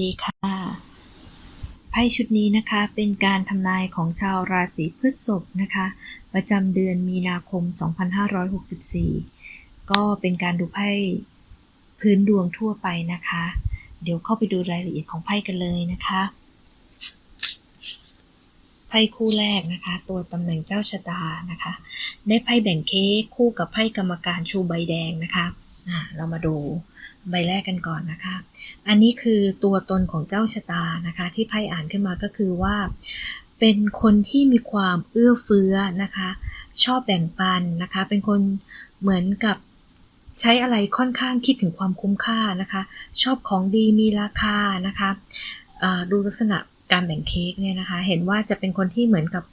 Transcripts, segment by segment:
ดีค่ะไพ่ชุดนี้นะคะเป็นการทำนายของชาวราศีพฤษภนะคะ ประจำเดือนมีนาคม 2564 ก็เป็นการดูไพ่พื้นดวงทั่วไปนะคะ เดี๋ยวเข้าไปดูรายละเอียดของไพ่กันเลยนะคะไพ่คู่แรกนะคะ ตัวตำแหน่งเจ้าชะตานะคะ ได้ไพ่แบ่งเค้กคู่กับไพ่กรรมการชูใบแดงนะคะะเรามาดู ใบแรกกันก่อนนะคะ อันนี้คือตัวตนของเจ้าชะตานะคะ ที่ไพ่อ่านขึ้นมาก็คือว่า เป็นคนที่มีความเอื้อเฟื้อนะคะ ชอบแบ่งปันนะคะ เป็นคนเหมือนกับใช้อะไรค่อนข้างคิดถึงความคุ้มค่านะคะ ชอบของดีมีราคานะคะดูลักษณะการแบ่งเค้กเนี่ยนะคะ เห็นว่าจะเป็นคนที่เหมือนกับ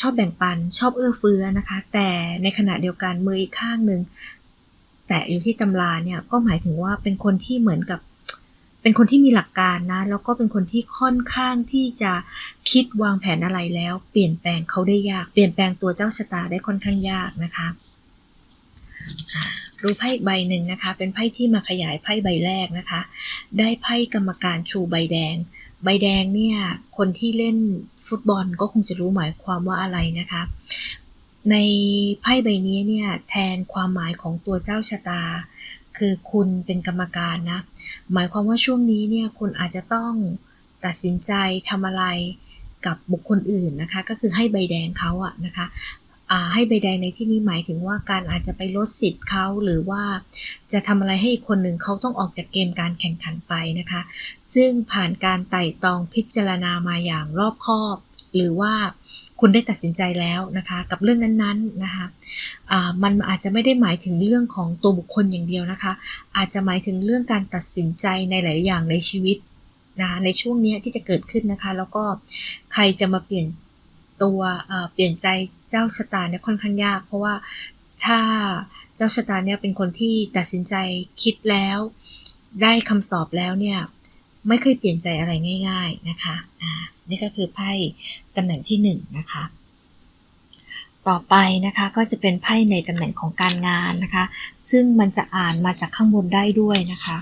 ชอบแบ่งปัน ชอบเอื้อเฟื้อนะคะ แต่ในขณะเดียวกันมืออีกข้างหนึ่ง แตะอยู่ที่ตำราเนี่ยก็หมายถึงว่าเป็นคนที่เหมือนกับ เป็นคนที่มีหลักการนะ แล้วก็เป็นคนที่ค่อนข้างที่จะคิดวางแผนอะไรแล้ว เปลี่ยนแปลงเขาได้ยาก เปลี่ยนแปลงตัวเจ้าชะตาได้ค่อนข้างยากนะคะดูไพ่ใบหนึ่งนะคะ เป็นไพ่ที่มาขยายไพ่ใบแรกนะคะ ได้ไพ่กรรมการชูใบแดง ใบแดงเนี่ย คนที่เล่นฟุตบอลก็คงจะรู้หมายความว่าอะไรนะคะ ในไพ่ใบนี้เนี่ยแทนความหมายของตัวเจ้าชะตา คือคุณเป็นกรรมการนะ หมายความว่าช่วงนี้เนี่ยคุณอาจจะต้องตัดสินใจทำอะไรกับบุคคลอื่นนะคะ ก็คือให้ใบแดงเขาอะนะคะให้ใบแดงในที่นี้หมายถึงว่าการอาจจะไปลดสิทธิ์เขาหรือว่าจะทำอะไรให้อีกคนหนึ่งเขาต้องออกจากเกมการแข่งขันไปนะคะ ซึ่งผ่านการไต่ตองพิจารณามาอย่างรอบคอบ หรือว่า คุณได้ตัดสินใจแล้วนะคะ กับเรื่องนั้นๆนะคะะมันอาจจะไม่ได้หมายถึงเรื่องของตัวบุคคลอย่างเดียวนะคะ อาจจะหมายถึงเรื่องการตัดสินใจในหลายอย่างในชีวิตนะคะในช่วงนี้ที่จะเกิดขึ้นนะคะ แล้วก็ใครจะมาเปลี่ยนตัวเปลี่ยนใจเจ้าชะตาเนี่ยค่อนข้างยาก เพราะว่าถ้าเจ้าชะตาเนี่ยเป็นคนที่ตัดสินใจคิดแล้ว ได้คำตอบแล้วเนี่ยไม่เคยเปลี่ยนใจอะไรง่าย ๆนะคะอ่า นี่ก็คือไพ่ตำแหน่งที่1นนะคะต่อไปนะคะก็จะเป็นไพ่ในตำแหน่งของการงานนะคะ ซึ่งมันจะอ่านมาจากข้างบนได้ด้วยนะคะ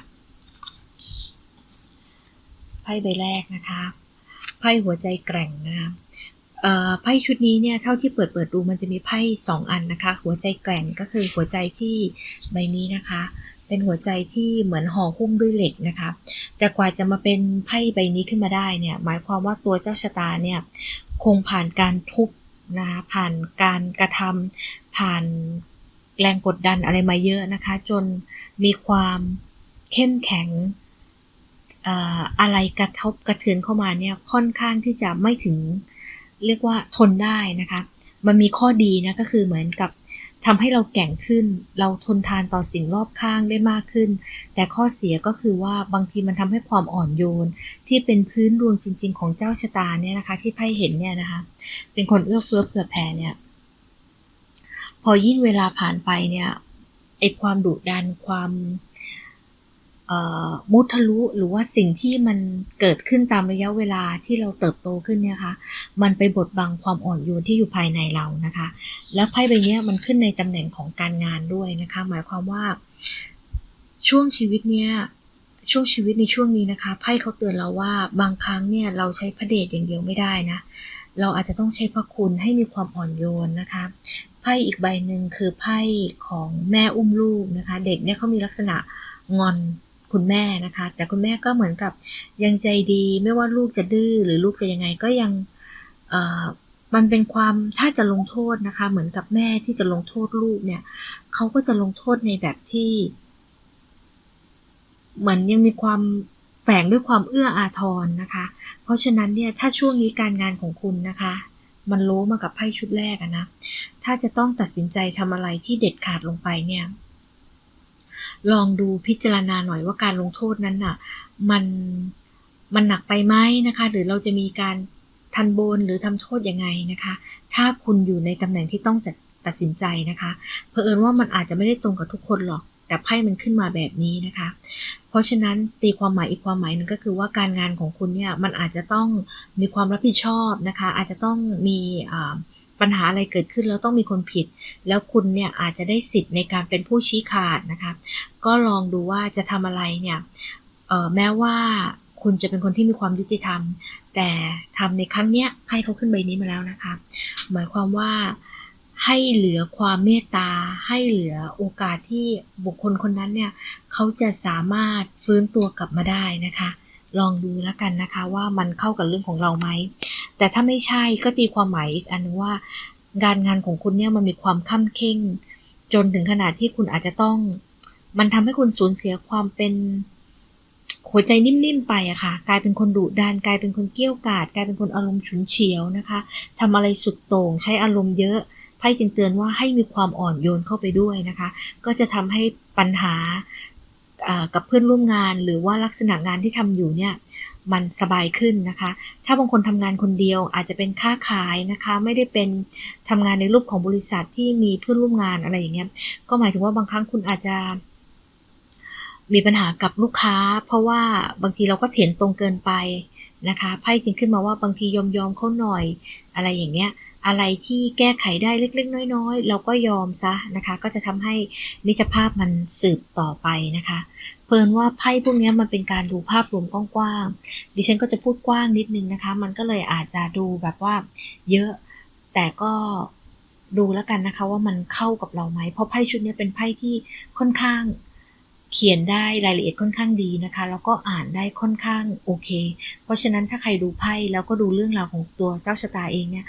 ไพ่ใบแรกนะคะไพ่หัวใจแกร่งนะคะ ไพ่ชุดนี้เนี่ยเท่าที่เปิดเปิดดูมันจะมีไพ่สองอันนะคะ หัวใจแกร่งก็คือหัวใจที่ใบนี้นะคะ เป็นหัวใจที่เหมือนห่อหุ้มด้วยเหล็กนะคะ แต่กว่าจะมาเป็นไพ่ใบนี้ขึ้นมาได้เนี่ยหมายความว่าตัวเจ้าชะตาเนี่ยคงผ่านการทุบนะคะผ่านการกระทำผ่านแรงกดดันอะไรมาเยอะนะคะ จนมีความเข้มแข็งอะไรกระทบกระเทือนเข้ามาเนี่ยค่อนข้างที่จะไม่ถึง เรียกว่าทนได้นะคะ มันมีข้อดีนะก็คือเหมือนกับทำให้เราแก่งขึ้น เราทนทานต่อสิ่งรอบข้างได้มากขึ้น แต่ข้อเสียก็คือว่าบางทีมันทำให้ความอ่อนโยน ที่เป็นพื้นดวงจริง ๆ ของเจ้าชะตาเนี่ยนะคะ ที่ไพ่เห็นเนี่ยนะคะ เป็นคนเอื้อเฟื้อเผื่อแผ่เนี่ย พอยิ่งเวลาผ่านไปเนี่ยไอความดุดันความ มุทะลุหรือว่าสิ่งที่มันเกิดขึ้นตามระยะเวลาที่เราเติบโตขึ้นเนี่ยคะมันไปบดบังความอ่อนโยนที่อยู่ภายในเรานะคะ แล้วไพ่ใบนี้มันขึ้นในตำแหน่งของการงานด้วยนะคะ หมายความว่า ช่วงชีวิตเนี้ยช่วงชีวิตในช่วงนี้นะคะไพ่เขาเตือนเราว่าบางครั้งเนี่ยเราใช้พระเดชอย่างเดียวไม่ได้นะ เราอาจจะต้องใช้พระคุณให้มีความอ่อนโยนนะคะไพ่อีกใบหนึ่งคือไพ่ของแม่อุ้มลูกนะคะ เด็กเนี่ยเขามีลักษณะงอน คุณแม่นะคะ แต่คุณแม่ก็เหมือนกับยังใจดี ไม่ว่าลูกจะดื้อหรือลูกจะยังไงก็ยังมันเป็นความถ้าจะลงโทษนะคะ เหมือนกับแม่ที่จะลงโทษลูกเนี่ยเขาก็จะลงโทษในแบบที่ เหมือนยังมีความแฝงด้วยความเอื้ออาทรนะคะ เพราะฉะนั้นเนี่ยถ้าช่วงนี้การงานของคุณนะคะ มันโล้มากับไพ่ชุดแรกนะถ้าจะต้องตัดสินใจทำอะไรที่เด็ดขาดลงไปเนี่ย ลองดูพิจารณาหน่อยว่าการลงโทษนั้นน่ะ มันมันหนักไปไหมนะคะ หรือเราจะมีการทันบนหรือทำโทษยังไงนะคะ ถ้าคุณอยู่ในตำแหน่งที่ต้องตัดสินใจนะคะเพอเอิญว่ามันอาจจะไม่ได้ตรงกับทุกคนหรอก แต่ไพ่มันขึ้นมาแบบนี้นะคะ เพราะฉะนั้นตีความหมายอีกความหมายหนึ่งก็คือว่าการงานของคุณเนี่ยมันอาจจะต้องมีความรับผิดชอบนะคะ อาจจะต้องมี ปัญหาอะไรเกิดขึ้นแล้วต้องมีคนผิด แล้วคุณเนี่ยอาจจะได้สิทธิ์ในการเป็นผู้ชี้ขาดนะคะ ก็ลองดูว่าจะทำอะไรเนี่ยแม้ว่าคุณจะเป็นคนที่มีความยุติธรรม แต่ทำในครั้งเนี้ยไพ่เขาขึ้นใบนี้มาแล้วนะคะ หมายความว่าให้เหลือความเมตตา ให้เหลือโอกาสที่บุคคลคนนั้นเนี่ยเขาจะสามารถฟื้นตัวกลับมาได้นะคะ ลองดูแล้วกันนะคะว่ามันเข้ากับเรื่องของเราไหม แต่ถ้าไม่ใช่ก็ตีความหมายอีกอันนึงว่า การงานของคุณเนี่ยมันมีความข้ามเข่ง จนถึงขนาดที่คุณอาจจะต้อง มันทำให้คุณสูญเสียความเป็นหัวใจนิ่มๆไปอะค่ะ กลายเป็นคนดุดันกลายเป็นคนเกี้ยวกาดกลายเป็นคนอารมณ์ฉุนเฉียวนะคะทำอะไรสุดโต่งใช้อารมณ์เยอะไพ่จึงเตือนว่าให้มีความอ่อนโยนเข้าไปด้วยนะคะ ก็จะทำให้ปัญหากับเพื่อนร่วมงานหรือว่าลักษณะงานที่ทำอยู่เนี่ย มันสบายขึ้นนะคะ ถ้าบางคนทำงานคนเดียวอาจจะเป็นค้าขายนะคะ ไม่ได้เป็นทำงานในรูปของบริษัทที่มีเพื่อนร่วมงานอะไรอย่างเงี้ย ก็หมายถึงว่าบางครั้งคุณอาจจะมีปัญหากับลูกค้า เพราะว่าบางทีเราก็เถียนตรงเกินไปนะคะไพ่จึงขึ้นมาว่าบางทียอมยอมเขาหน่อยอะไรอย่างเงี้ยอะไรที่แก้ไขได้เล็กๆ น้อยๆ เราก็ยอมซะนะคะ ก็จะทำให้มิตรภาพมันสืบต่อไปนะคะ เพิ่นว่าไพ่พวกนี้มันเป็นการดูภาพรวมกว้างๆ ดิฉันก็จะพูดกว้างนิดนึงนะคะ มันก็เลยอาจจะดูแบบว่าเยอะ แต่ก็ดูแล้วกันนะคะว่ามันเข้ากับเราไหม เพราะไพ่ชุดนี้เป็นไพ่ที่ค่อนข้างเขียนได้รายละเอียดค่อนข้างดีนะคะ แล้วก็อ่านได้ค่อนข้างโอเค เพราะฉะนั้นถ้าใครดูไพ่แล้วก็ดูเรื่องราวของตัวเจ้าชะตาเองเนี่ย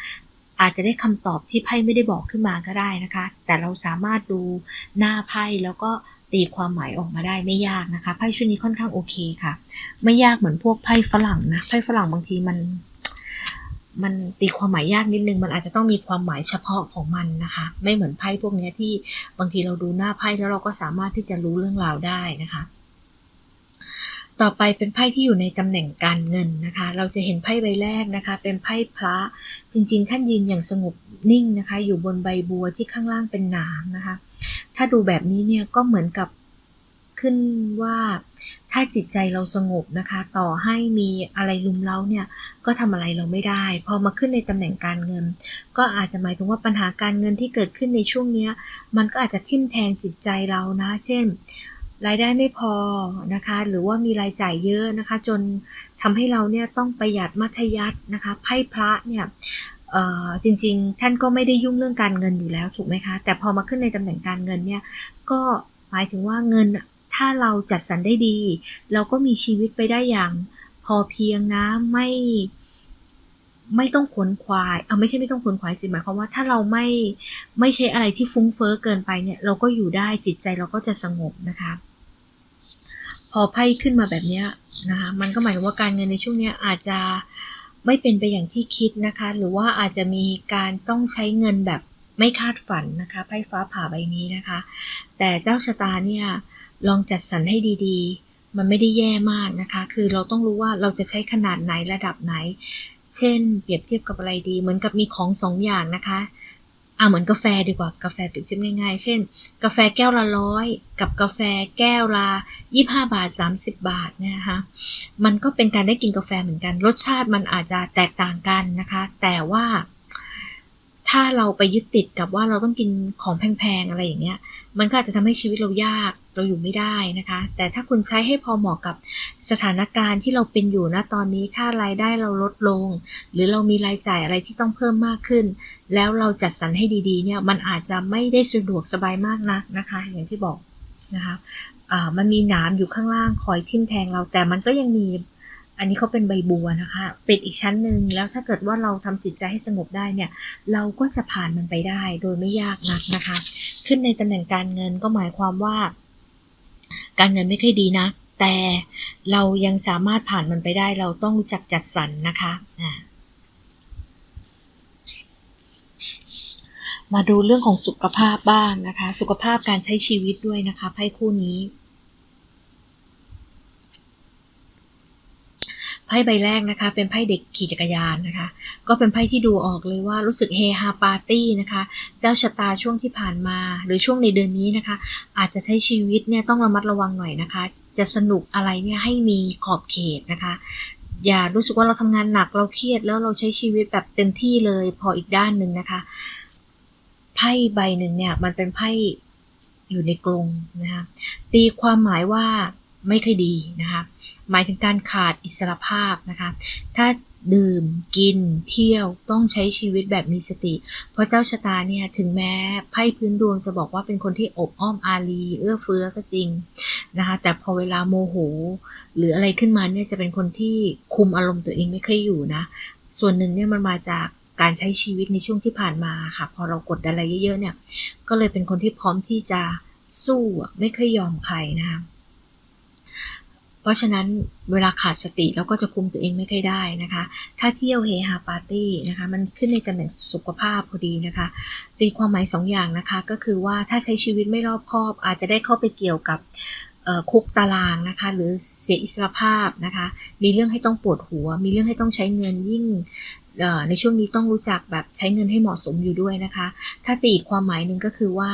อาจจะได้คำตอบที่ไพ่ไม่ได้บอกขึ้นมาก็ได้นะคะ แต่เราสามารถดูหน้าไพ่แล้วก็ ตีความหมายออกมาได้ไม่ยากนะคะไพ่ชุดนี้ค่อนข้างโอเคค่ะ ไม่ยากเหมือนพวกไพ่ฝรั่งนะไพ่ฝรั่งบางทีมัน มันตีความหมายยากนิดนึง มันอาจจะต้องมีความหมายเฉพาะของมันนะคะ ไม่เหมือนไพ่พวกนี้ที่บางทีเราดูหน้าไพ่แล้วเราก็สามารถที่จะรู้เรื่องราวได้นะคะต่อไปเป็นไพ่ที่อยู่ในตำแหน่งการเงินนะคะ เราจะเห็นไพ่ใบแรกนะคะ เป็นไพ่พระ จริงๆ ท่านยืนอย่างสงบนิ่งนะคะ อยู่บนใบบัวที่ข้างล่างเป็นน้ำนะคะ ถ้าดูแบบนี้เนี่ยก็เหมือนกับขึ้นว่าถ้าจิตใจเราสงบนะคะ ต่อให้มีอะไรลุมเล้าเนี่ยก็ทำอะไรเราไม่ได้ พอมาขึ้นในตำแหน่งการเงิน ก็อาจจะหมายถึงว่าปัญหาการเงินที่เกิดขึ้นในช่วงนี้มันก็อาจจะทิ่มแทงจิตใจเรานะ เช่น รายได้ไม่พอนะคะ หรือว่ามีรายจ่ายเยอะนะคะ จนทำให้เราเนี่ยต้องประหยัดมัธยัตินะคะไพ่พระเนี่ย จริง ๆ ท่านก็ไม่ได้ยุ่งเรื่องการเงินอยู่แล้วถูกไหมคะ แต่พอมาขึ้นในตำแหน่งการเงินเนี่ย ก็หมายถึงว่าเงินถ้าเราจัดสรรได้ดี เราก็มีชีวิตไปได้อย่างพอเพียงนะไม่ไม่ต้องขวนขวายเอาไม่ใช่ไม่ต้องขวนขวายสิหมายความว่าถ้าเราไม่ไม่ใช่อะไรที่ฟุ้งเฟอ้อเกินไปเนี่ย เราก็อยู่ได้จิตใจเราก็จะสงบนะคะ พอไพ่ขึ้นมาแบบนี้นะคะมันก็หมายถึงว่าการเงินในช่วงนี้อาจจะ ไม่เป็นไปอย่างที่คิดนะคะ หรือว่าอาจจะมีการต้องใช้เงินแบบไม่คาดฝันนะคะไพ่ฟ้าผ่าใบนี้นะคะ แต่เจ้าชะตาเนี่ยลองจัดสรรให้ดีๆ มันไม่ได้แย่มากนะคะ คือเราต้องรู้ว่าเราจะใช้ขนาดไหนระดับไหน เช่น เปรียบเทียบกับอะไรดี เหมือนกับมีของสองอย่างนะคะ อ่าเหมือนกาแฟดีกว่ากาแฟเปรียบเทียบง่ายๆ เช่น กาแฟแก้วละร้อยกับกาแฟแก้วละยี่ห้าบาทสามสิบบาทนะคะมันก็เป็นการได้กินกาแฟเหมือนกัน รสชาติมันอาจจะแตกต่างกันนะคะ แต่ว่า ถ้าเราไปยึดติดกับว่าเราต้องกินของแพงๆอะไรอย่างเงี้ย มันก็อาจจะทำให้ชีวิตเรายาก เราอยู่ไม่ได้นะคะ แต่ถ้าคุณใช้ให้พอเหมาะกับสถานการณ์ที่เราเป็นอยู่นะตอนนี้ถ้ารายได้เราลดลง หรือเรามีรายจ่ายอะไรที่ต้องเพิ่มมากขึ้น แล้วเราจัดสรรให้ดีๆเนี่ยมันอาจจะไม่ได้สะดวกสบายมากนักนะคะ อย่างที่บอกนะคะมันมีหนามอยู่ข้างล่างคอยทิ่มแทงเราแต่มันก็ยังมีอันนี้เขาเป็นใบบัวนะคะเปิดอีกชั้นหนึ่งแล้วถ้าเกิดว่าเราทำจิตใจให้สงบได้เนี่ย เราก็จะผ่านมันไปได้โดยไม่ยากนักนะคะ ขึ้นในตำแหน่งการเงินก็หมายความว่า การเงินไม่ค่อยดีนะ แต่เรายังสามารถผ่านมันไปได้เราต้องรู้จักจัดสรรนนะคะมาดูเรื่องของสุขภาพบ้างนะคะ สุขภาพการใช้ชีวิตด้วยนะคะไพ่คู่นี้ ไพ่ใบแรกนะคะ เป็นไพ่เด็กขี่จักรยานนะคะ ก็เป็นไพ่ที่ดูออกเลยว่ารู้สึกเฮฮาปาร์ตี้นะคะ เจ้าชะตาช่วงที่ผ่านมา หรือช่วงในเดือนนี้นะคะ อาจจะใช้ชีวิตเนี่ยต้องระมัดระวังหน่อยนะคะ จะสนุกอะไรเนี่ยให้มีขอบเขตนะคะ อย่ารู้สึกว่าเราทำงานหนักเราเครียดแล้วเราใช้ชีวิตแบบเต็มที่เลยพออีกด้านหนึ่งนะคะไพ่ใบหนึ่งเนี่ยมันเป็นไพ่อยู่ในกรงนะคะตีความหมายว่า ไม่ค่อยดีนะคะหมายถึงการขาดอิสรภาพนะคะ ถ้าดื่มกินเที่ยวต้องใช้ชีวิตแบบมีสติ เพราะเจ้าชะตาเนี่ยถึงแม้ไพ่พื้นดวงจะบอกว่าเป็นคนที่อบอ้อมอารีเอื้อเฟื้อก็จริงนะคะแต่พอเวลาโมโห หรืออะไรขึ้นมาเนี่ยจะเป็นคนที่คุมอารมณ์ตัวเองไม่ค่อยอยู่นะ ส่วนหนึ่งเนี่ยมันมาจากการใช้ชีวิตในช่วงที่ผ่านมาค่ะ พอเรากดอะไรเยอะๆเนี่ย ก็เลยเป็นคนที่พร้อมที่จะสู้ไม่เคยยอมใครนะคะ เพราะฉะนั้นเวลาขาดสติเราก็จะคุมตัวเองไม่ค่อยได้นะคะ ถ้าเที่ยวเฮฮาปาร์ตี้นะคะ มันขึ้นในตำแหน่งสุขภาพพอดีนะคะ ตีความหมายสองอย่างนะคะ ก็คือว่าถ้าใช้ชีวิตไม่รอบคอบ อาจจะได้เข้าไปเกี่ยวกับคุกตารางนะคะ หรือเสียอิสรภาพนะคะ มีเรื่องให้ต้องปวดหัว มีเรื่องให้ต้องใช้เงินยิ่ง ในช่วงนี้ต้องรู้จักแบบใช้เงินให้เหมาะสมอยู่ด้วยนะคะ ถ้าตีความหมายหนึ่งก็คือว่า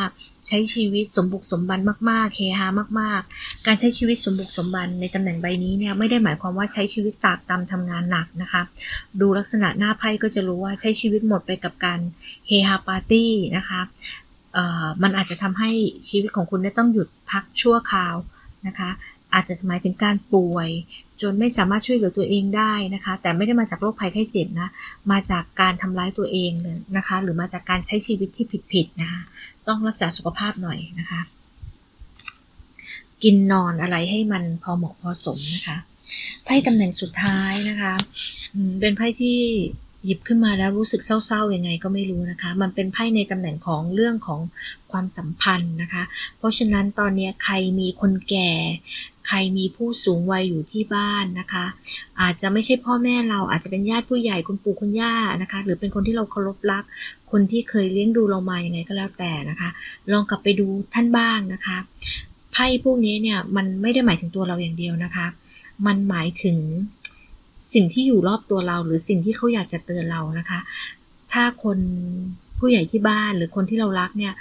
ใช้ชีวิตสมบุกสมบันมากๆเคฮามาก ๆ การใช้ชีวิตสมบุกสมบันในตำแหน่งใบนี้เนี่ยไม่ได้หมายความว่าใช้ชีวิตตากตำทำงานหนักนะคะ ดูลักษณะหน้าไพ่ก็จะรู้ว่าใช้ชีวิตหมดไปกับการเฮฮาปาร์ตี้นะคะมันอาจจะทำให้ชีวิตของคุณได้ต้องหยุดพักชั่วคราวนะคะ อาจจะหมายถึงการป่วย จนไม่สามารถช่วยเหลือตัวเองได้นะคะ แต่ไม่ได้มาจากโรคภัยไข้เจ็บนะ มาจากการทำร้ายตัวเองเลยนะคะ หรือมาจากการใช้ชีวิตที่ผิดๆนะคะ ต้องรักษาสุขภาพหน่อยนะคะ กินนอนอะไรให้มันพอเหมาะพอสมนะคะ ไพ่ตำแหน่งสุดท้ายนะคะ เป็นไพ่ที่ หยิบขึ้นมาแล้วรู้สึกเศร้าๆยังไงก็ไม่รู้นะคะ มันเป็นไพ่ในตำแหน่งของเรื่องของความสัมพันธ์นะคะ เพราะฉะนั้นตอนนี้ใครมีคนแก่ ใครมีผู้สูงวัยอยู่ที่บ้านนะคะ อาจจะไม่ใช่พ่อแม่เราอาจจะเป็นญาติผู้ใหญ่คุณปู่คุณย่านะคะ หรือเป็นคนที่เราเคารพรัก คนที่เคยเลี้ยงดูเรามาอย่างไงก็แล้วแต่นะคะ ลองกลับไปดูท่านบ้างนะคะไพ่พวกนี้เนี่ยมันไม่ได้หมายถึงตัวเราอย่างเดียวนะคะ มันหมายถึง สิ่งที่อยู่รอบตัวเรา หรือสิ่งที่เขาอยากจะเตือนเรานะคะ ถ้าคนผู้ใหญ่ที่บ้านหรือคนที่เรารักเนี่ย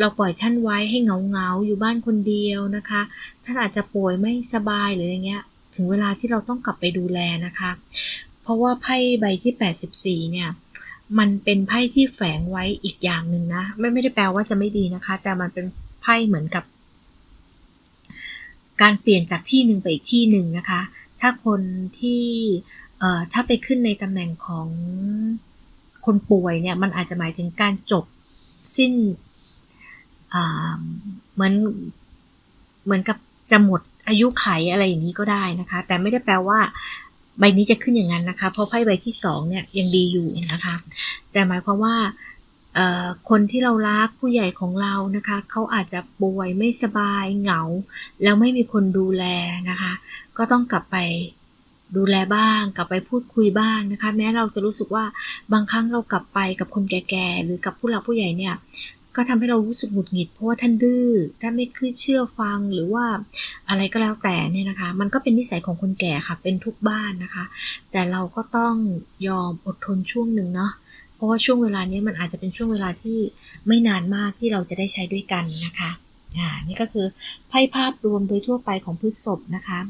เราปล่อยท่านไว้ให้เงาเงาอยู่บ้านคนเดียวนะคะ ท่านอาจจะป่วยไม่สบายหรืออย่างเงี้ย ถึงเวลาที่เราต้องกลับไปดูแลนะคะ เพราะว่าไพ่ใบที่ 84 เนี่ยมันเป็นไพ่ที่แฝงไว้อีกอย่างหนึ่งนะ ไม่ไม่ได้แปลว่าจะไม่ดีนะคะ แต่มันเป็นไพ่เหมือนกับ การเปลี่ยนจากที่หนึ่งไปอีกที่หนึ่งนะคะ ถ้าคนที่ถ้าไปขึ้นในตำแหน่งของคนป่วยเนี่ยมันอาจจะหมายถึงการจบสิ้นเหมือนเหมือนกับจะหมดอายุไขอะไรอย่างนี้ก็ได้นะคะ แต่ไม่ได้แปลว่าใบนี้จะขึ้นอย่างนั้นนะคะ เพราะไพ่ใบที่สองเนี่ยยังดีอยู่นะคะ แต่หมายความว่า คนที่เรารักผู้ใหญ่ของเรานะคะเขาอาจจะป่วยไม่สบายเหงา แล้วไม่มีคนดูแลนะคะ ก็ต้องกลับไปดูแลบ้างกลับไปพูดคุยบ้างนะคะ แม้เราจะรู้สึกว่าบางครั้งเรากลับไปกับคนแก่ๆหรือกับผู้หลักผู้ใหญ่เนี่ยก็ทำให้เรารู้สึกหงุดหงิดเพราะว่าท่านดื้อท่านไม่คือเชื่อฟังหรือว่าอะไรก็แล้วแต่เนี่ยนะคะ มันก็เป็นนิสัยของคนแก่ค่ะเป็นทุกบ้านนะคะ แต่เราก็ต้องยอมอดทนช่วงหนึ่งเนาะ ราะว่าช่วงเวลานี้มันอาจจะเป็นช่วงเวลาที่ไม่นานมากที่เราจะได้ใช้ด้วยกันนะคะอ่านี่ก็คือไพ่ภาพรวมโดยทั่วไปของพฤษภนะคะ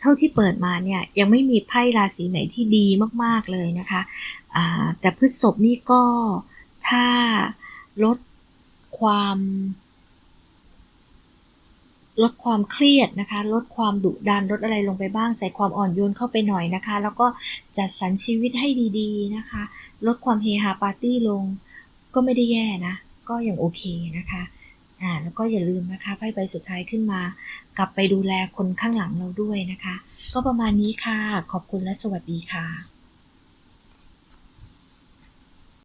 เท่าที่เปิดมาเนี่ยยังไม่มีไพ่ราศีไหนที่ดีมากๆเลยนะคะอ่าแต่พฤษภนี่ก็ถ้าลดความ ลดความเครียดนะคะ ลดความดุดันลดอะไรลงไปบ้าง ใส่ความอ่อนโยนเข้าไปหน่อยนะคะ แล้วก็จัดสรรชีวิตให้ดีๆนะคะ ลดความเฮฮาปาร์ตี้ลง ก็ไม่ได้แย่นะ ก็ยังโอเคนะคะอ่าแล้วก็อย่าลืมนะคะไพ่ใบสุดท้ายขึ้นมา กลับไปดูแลคนข้างหลังเราด้วยนะคะ ก็ประมาณนี้ค่ะ ขอบคุณและสวัสดีค่ะ